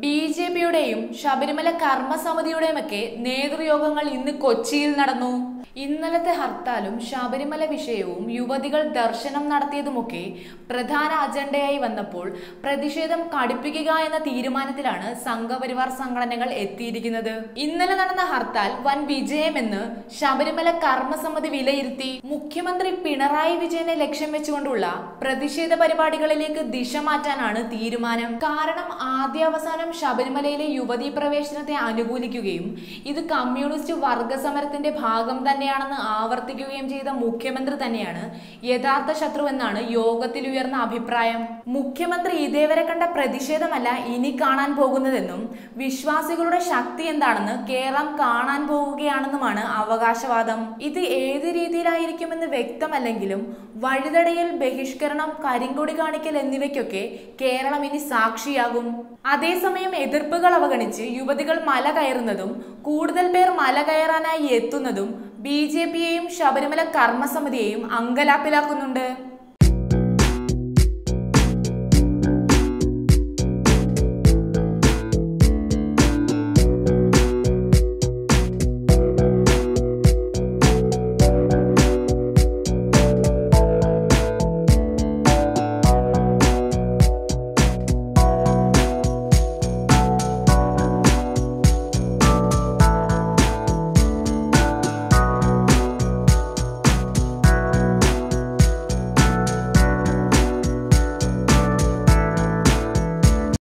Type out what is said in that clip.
B J പിയുടെയും ശബരിമല കർമ്മസമിതിയുടെയുമൊക്കെ നേതൃയോഗങ്ങൾ ഇന്ന് കൊച്ചിയിൽ നടന്നു. ഇന്നലത്തെ ഹർത്താലും ശബരിമല വിഷയവും യുവതികൾ ദർശനം നടത്തിയതുമൊക്കെ പ്രധാന അജണ്ടയായി വന്നപ്പോൾ പ്രതിഷേധം കടുപ്പിക്കുക എന്ന തീരുമാനത്തിലാണ് സംഘപരിവാർ സംഘടനകൾ എത്തിയിരിക്കുന്നത്. ഇന്നലെ നടന്ന ഹർത്താൽ വൻ വിജയമെന്ന് ശബരിമല കർമ്മസമിതി വിലയിരുത്തി. മുഖ്യമന്ത്രി പിണറായി വിജയനെ ലക്ഷ്യം വെച്ചുകൊണ്ടുള്ള പ്രതിഷേധ പരിപാടികളിലേക്ക് ദിശ മാറ്റാനാണ് തീരുമാനം. കാരണം ആദ്യാവസാനം ശബരിമലയിലെ യുവതീ പ്രവേശനത്തെ അനുകൂലിക്കുകയും ഇത് കമ്മ്യൂണിസ്റ്റ് വർഗ സമരത്തിന്റെ ഭാഗം തന്നെയാണെന്ന് ആവർത്തിക്കുകയും ചെയ്ത മുഖ്യമന്ത്രി തന്നെയാണ് യഥാർത്ഥ ശത്രു എന്നാണ് യോഗത്തിൽ ഉയർന്ന അഭിപ്രായം. മുഖ്യമന്ത്രി ഇതേവരെ കണ്ട പ്രതിഷേധമല്ല ഇനി കാണാൻ പോകുന്നതെന്നും വിശ്വാസികളുടെ ശക്തി എന്താണെന്ന് കേരളം കാണാൻ പോവുകയാണെന്നുമാണ് അവകാശവാദം. ഇത് ഏത് രീതിയിലായിരിക്കുമെന്ന് വ്യക്തമല്ലെങ്കിലും വഴിതടയിൽ ബഹിഷ്കരണം കരിങ്കൊടി കാണിക്കൽ എന്നിവയ്ക്കൊക്കെ കേരളം ഇനി സാക്ഷിയാകും. അതേസമയം എതിർപ്പുകൾ അവഗണിച്ച് യുവതികൾ മല കയറുന്നതും കൂടുതൽ പേർ മല കയറാനായി എത്തുന്നതും ബി ജെ പിയെയും ശബരിമല കർമ്മസമിതിയെയും അങ്കലാപ്പിലാക്കുന്നുണ്ട്.